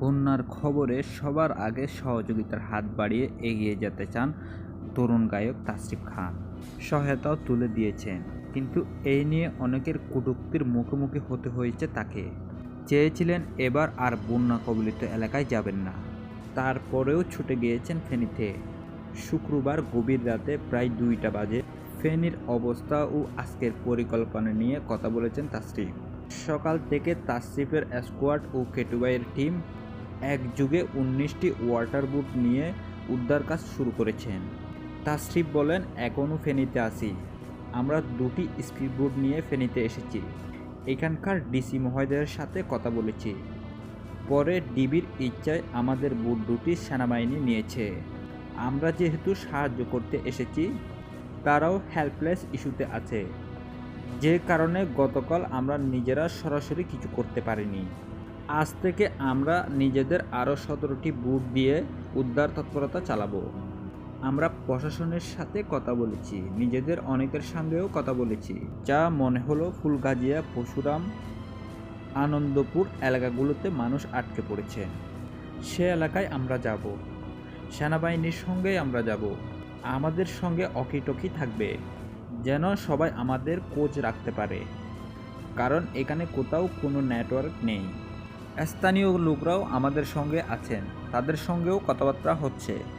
বন্যার খবরে সবার আগে সহযোগিতার হাত বাড়িয়ে এগিয়ে যেতে চান তরুণ গায়ক তাসরিফ খান। সহায়তাও তুলে দিয়েছেন। কিন্তু এই নিয়ে অনেকের কটূক্তির মুখোমুখি হতে হয়েছে তাকে। চেয়েছিলেন এবার আর বন্যা কবলিত এলাকায় যাবেন না। তারপরেও ছুটে গিয়েছেন ফেনীতে। শুক্রবার গভীর রাতে প্রায় দুইটা বাজে ফেনীর অবস্থা ও আজকের পরিকল্পনা নিয়ে কথা বলেছেন তাসরিফ। সকাল থেকে তাসরিফের স্কোয়াড ও কেটুবাইয়ের টিম একযুগে উনিশটি ওয়াটার বুট নিয়ে উদ্ধার কাজ শুরু করেছেন। তাসরিফ বলেন এখনও ফেনীতে আসি আমরা দুটি স্পিড বোট নিয়ে ফেনীতে এসেছি। এখানকার ডিসি মহোদয়ের সাথে কথা বলেছি। পরে ডিবির ইচ্ছায় আমাদের বুট দুটি সেনাবাহিনী নিয়েছে। আমরা যেহেতু সাহায্য করতে এসেছি, তারাও হেল্পলেস ইস্যুতে আছে। যে কারণে গতকাল আমরা নিজেরা সরাসরি কিছু করতে পারিনি। আজ থেকে আমরা নিজেদের আরও সতেরোটি বুট দিয়ে উদ্ধার তৎপরতা চালাবো। আমরা প্রশাসনের সাথে কথা বলেছি, নিজেদের অনেকের সঙ্গেও কথা বলেছি, যা মনে হলো ফুলগাজিয়া পশুরাম আনন্দপুর এলাকাগুলোতে মানুষ আটকে পড়েছে। সে এলাকায় আমরা যাব। সেনাবাহিনীর সঙ্গেই আমরা যাব। আমাদের সঙ্গে অকিটকি থাকবে, যেন সবাই আমাদের কোচ রাখতে পারে। কারণ এখানে কোথাও কোনো নেটওয়ার্ক নেই। স্থানীয় লোকরাও আমাদের সঙ্গে আছেন। তাদের সঙ্গেও কথাবার্তা হচ্ছে।